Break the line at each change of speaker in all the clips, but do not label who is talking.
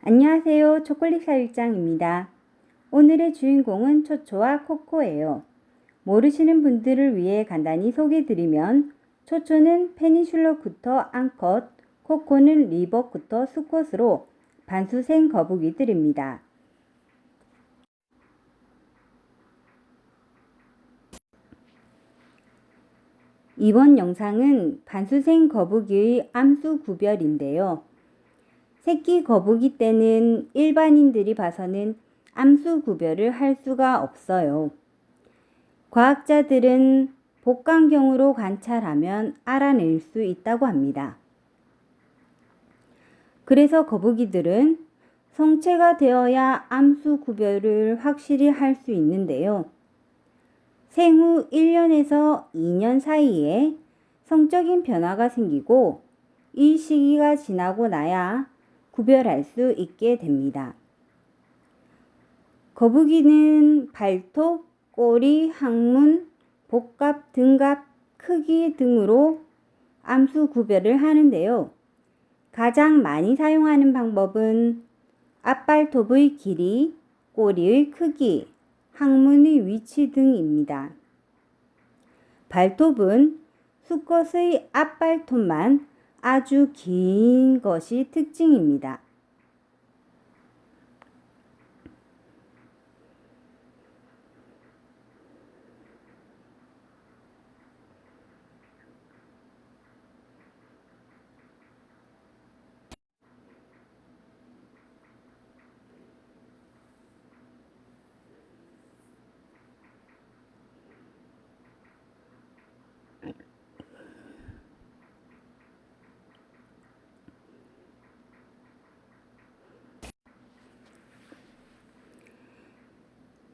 안녕하세요. 초콜릿 사육장입니다. 오늘의 주인공은 초초와 코코예요. 모르시는 분들을 위해 간단히 소개드리면 초초는 페니슐러쿠터 앙컷, 코코는 리버쿠터 수컷으로 반수생 거북이들입니다. 이번 영상은 반수생 거북이의 암수 구별인데요. 새끼 거북이 때는 일반인들이 봐서는 암수 구별을 할 수가 없어요. 과학자들은 복강경으로 관찰하면 알아낼 수 있다고 합니다. 그래서 거북이들은 성체가 되어야 암수 구별을 확실히 할 수 있는데요. 생후 1년에서 2년 사이에 성적인 변화가 생기고 이 시기가 지나고 나야 구별할 수 있게 됩니다. 거북이는 발톱, 꼬리, 항문, 복갑, 등갑, 크기 등으로 암수 구별을 하는데요. 가장 많이 사용하는 방법은 앞발톱의 길이, 꼬리의 크기, 항문의 위치 등입니다. 발톱은 수컷의 앞발톱만 아주 긴 것이 특징입니다.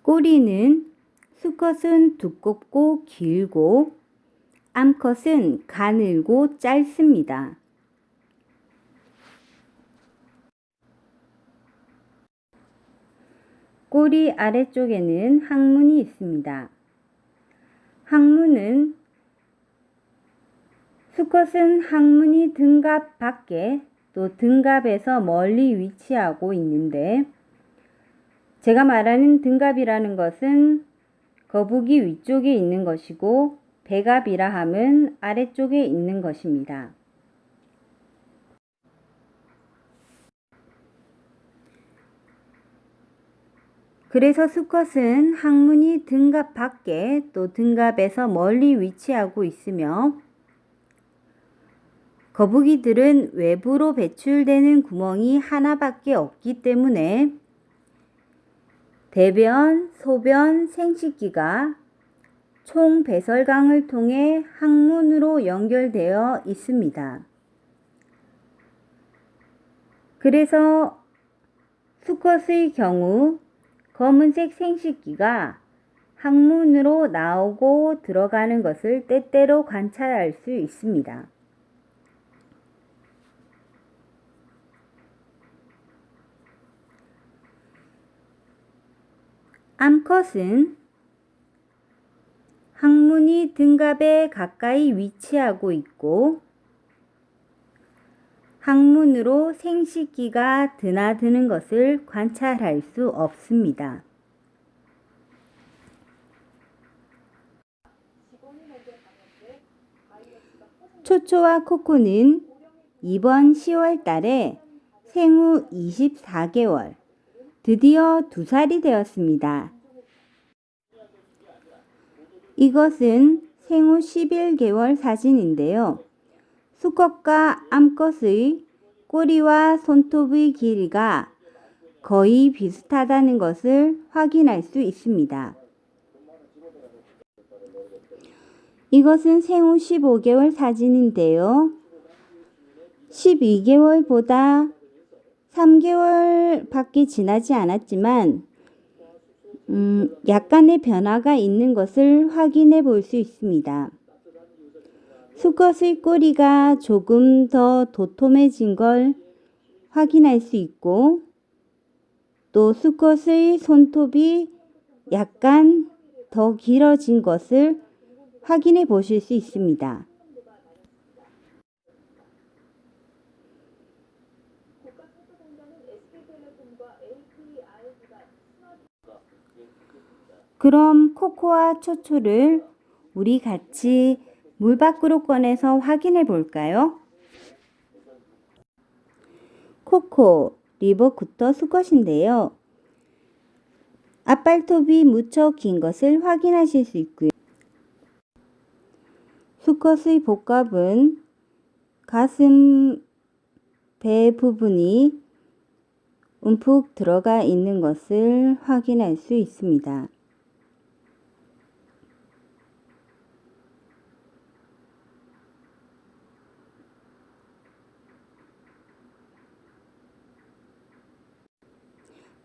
꼬리는 수컷은 두껍고 길고 암컷은 가늘고 짧습니다. 꼬리 아래쪽에는 항문이 있습니다. 항문은 수컷은 항문이 등갑 밖에 또 등갑에서 멀리 위치하고 있는데 제가 말하는 등갑이라는 것은 거북이 위쪽에 있는 것이고 배갑이라 함은 아래쪽에 있는 것입니다. 그래서 수컷은 항문이 등갑 밖에 또 등갑에서 멀리 위치하고 있으며 거북이들은 외부로 배출되는 구멍이 하나밖에 없기 때문에 대변, 소변, 생식기가 총 배설강을 통해 항문으로 연결되어 있습니다. 그래서 수컷의 경우 검은색 생식기가 항문으로 나오고 들어가는 것을 때때로 관찰할 수 있습니다. 암컷은 항문이 등갑에 가까이 위치하고 있고 항문으로 생식기가 드나드는 것을 관찰할 수 없습니다. 초초와 코코는 이번 10월 달에 생후 24개월, 드디어 두 살이 되었습니다. 이것은 생후 11개월 사진인데요. 수컷과 암컷의 꼬리와 손톱의 길이가 거의 비슷하다는 것을 확인할 수 있습니다. 이것은 생후 15개월 사진인데요. 12개월보다 3개월 밖에 지나지 않았지만 음, 약간의 변화가 있는 것을 확인해 볼 수 있습니다. 수컷의 꼬리가 조금 더 도톰해진 걸 확인할 수 있고 또 수컷의 손톱이 약간 더 길어진 것을 확인해 보실 수 있습니다. 그럼 코코와 초초를 우리 같이 물 밖으로 꺼내서 확인해 볼까요? 코코, 리버쿠터 수컷인데요. 앞발톱이 무척 긴 것을 확인하실 수 있고요. 수컷의 복갑은 가슴 배 부분이 움푹 들어가 있는 것을 확인할 수 있습니다.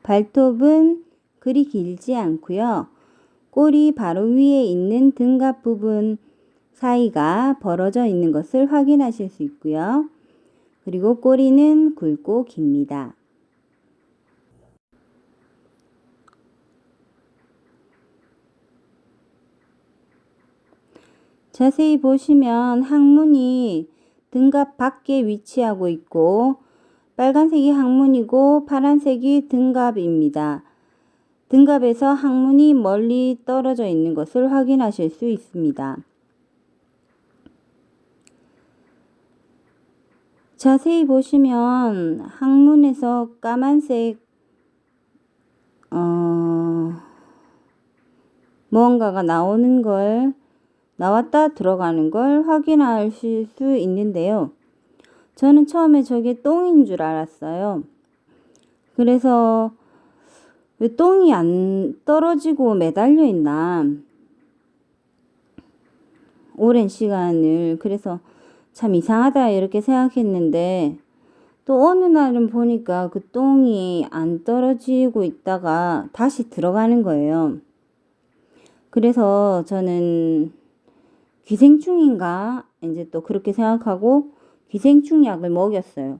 발톱은 그리 길지 않고요. 꼬리 바로 위에 있는 등갑 부분 사이가 벌어져 있는 것을 확인하실 수 있고요. 그리고 꼬리는 굵고 깁니다. 자세히 보시면 항문이 등갑 밖에 위치하고 있고 빨간색이 항문이고 파란색이 등갑입니다. 등갑에서 항문이 멀리 떨어져 있는 것을 확인하실 수 있습니다. 자세히 보시면 항문에서 까만색 어, 무언가가 나오는 걸 나왔다 들어가는 걸 확인하실 수 있는데요. 저는 처음에 저게 똥인 줄 알았어요. 그래서 왜 똥이 안 떨어지고 매달려 있나 오랜 시간을 그래서 참 이상하다 이렇게 생각했는데 또 어느 날은 보니까 그 똥이 안 떨어지고 있다가 다시 들어가는 거예요. 그래서 저는 기생충인가 이제 또 그렇게 생각하고 기생충 약을 먹였어요.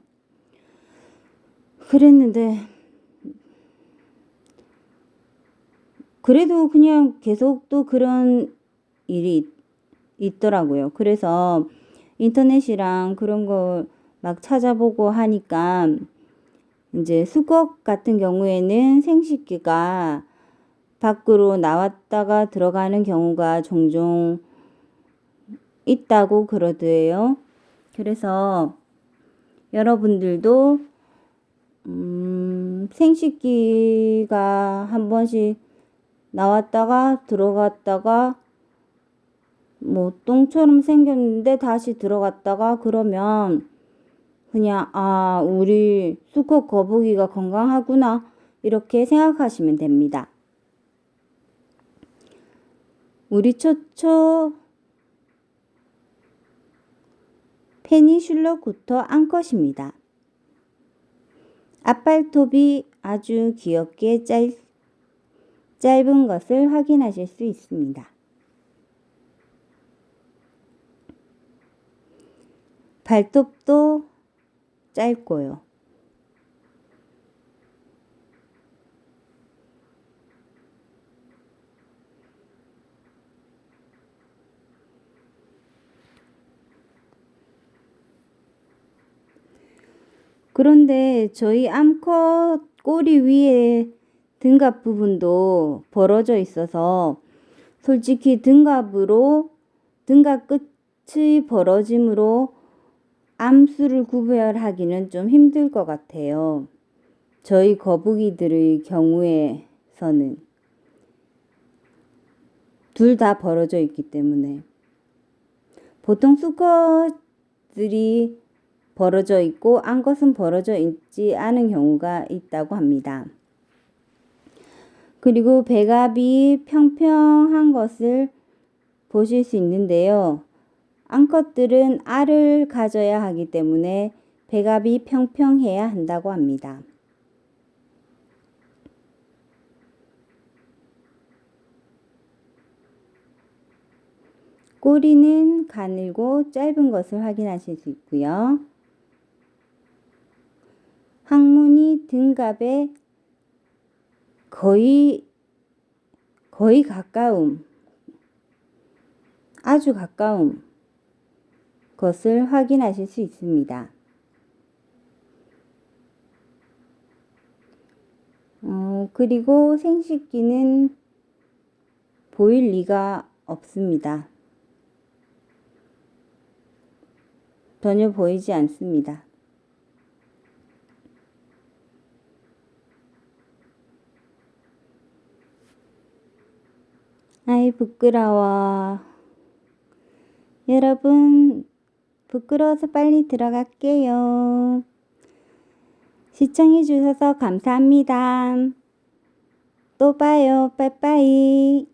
그랬는데 그래도 그냥 계속 또 그런 일이 있 더라고요. 그래서 인터넷이랑 그런 걸 막 찾아보고 하니까 이제 수국 같은 경우에는 생식기가 밖으로 나왔다가 들어가는 경우가 종종 있다고 그러더래요. 그래서 여러분들도 음, 생식기가 한 번씩 나왔다가 들어갔다가 뭐 똥처럼 생겼는데 다시 들어갔다가 그러면 그냥 아 우리 수컷 거북이가 건강하구나 이렇게 생각하시면 됩니다. 우리 초초 페니슐러구터 암컷입니다. 앞발톱이 아주 귀엽게 짧, 짧은 것을 확인하실 수 있습니다. 발톱도 짧고요. 그런데 저희 암컷 꼬리 위에 등갑 부분도 벌어져 있어서 솔직히 등갑으로 등갑 끝이 벌어짐으로 암수를 구별하기는 좀 힘들 것 같아요. 저희 거북이들의 경우에서는 둘 다 벌어져 있기 때문에 보통 수컷들이 벌어져 있고 암것은 벌어져 있지 않은 경우가 있다고 합니다. 그리고 배갑이 평평한 것을 보실 수 있는데요. 암컷들은 알을 가져야 하기 때문에 배갑이 평평해야 한다고 합니다. 꼬리는 가늘고 짧은 것을 확인하실 수 있고요. 항문이 등갑에 거의 거의 가까움 아주 가까움 것을 확인하실 수 있습니다. 그리고 생식기는 보일 리가 없습니다. 전혀 보이지 않습니다. 아이, 부끄러워. 여러분, 부끄러워서 빨리 들어갈게요. 시청해 주셔서 감사합니다. 또 봐요. 빠이빠이.